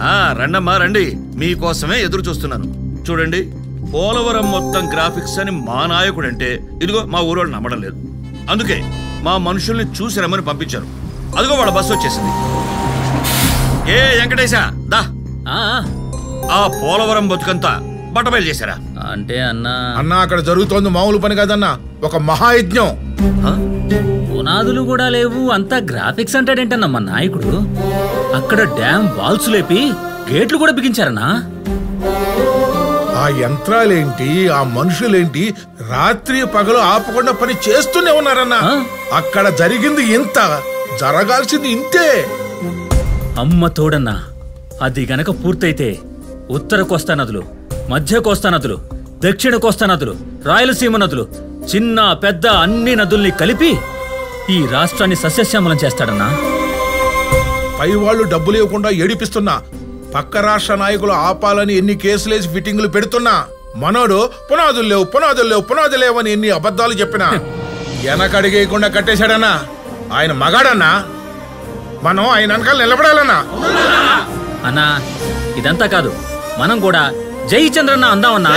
ఆ రండమ్మా రండి. మీకోసమే ఎదురు చూస్తున్నాను చూడండి పోలవరం మొత్తం గ్రాఫిక్స్ అని మా నాయకుడు అంటే ఇదిగో మా ఊరోళ్ళు నమ్మడం లేదు. అందుకే మా మనుషుల్ని చూసి రమ్మని పంపించారు. అదిగో వాళ్ళ బస్సు వచ్చేసింది. ఏ వెంకటేశా దా. ఆ పోలవరం బతుకంతా బట్టబయలు చేశారా? అంటే అన్నా. అన్నా అక్కడ జరుగుతోంది మామూలు పని కాదన్నా. ఒక మహాయజ్ఞం. ఆ? పునాదులు కూడా లేవు. అంతా గ్రాఫిక్స్ అంటాడేంటన్నా మా నాయకుడు? అక్కడ డ్యామ్ వాల్స్ లేపి గేట్లు కూడా బిగించారన్నా. ఆ యంత్రాలేంటి ఆ మనుషులేంటి రాత్రి పగలు ఆపకుండా పని చేస్తూనే ఉన్నారన్నా? అక్కడ జరిగింది ఇంత జరగాల్సింది ఇంతే. అమ్మ తోడన్నా అది గనక పూర్తయితే ఉత్తర కోస్తా నదులు. మధ్య కోస్తా నదులు దక్షిణ కోస్తా నదులు రాయలసీమ నదులు చిన్న పెద్ద అన్ని నదుల్ని కలిపి ఈ రాష్ట్రాన్ని సస్యశ్యామలం చేస్తాడన్నా? పై వాళ్ళు డబ్బులు ఇవ్వకుండా ఏడిపిస్తున్నా పక్క రాష్ట్ర నాయకులు ఆపాలని ఎన్ని కేసులేసి ఫిట్టింగులు పెడుతున్నా మనోడు పునాదులు లేవు పునాదులు లేవు పునాదులు లేవని ఎన్ని అబద్ధాలు చెప్పినా వెనకడిగేయకుండా కట్టేశాడన్నా ఆయన మగాడన్నా మనం ఆయన వెనకాల నిలబడాలన్నా. అన్నా ఇదంతా కాదు మనం కూడా ஜெய் சந்திரன் வந்தவன்னா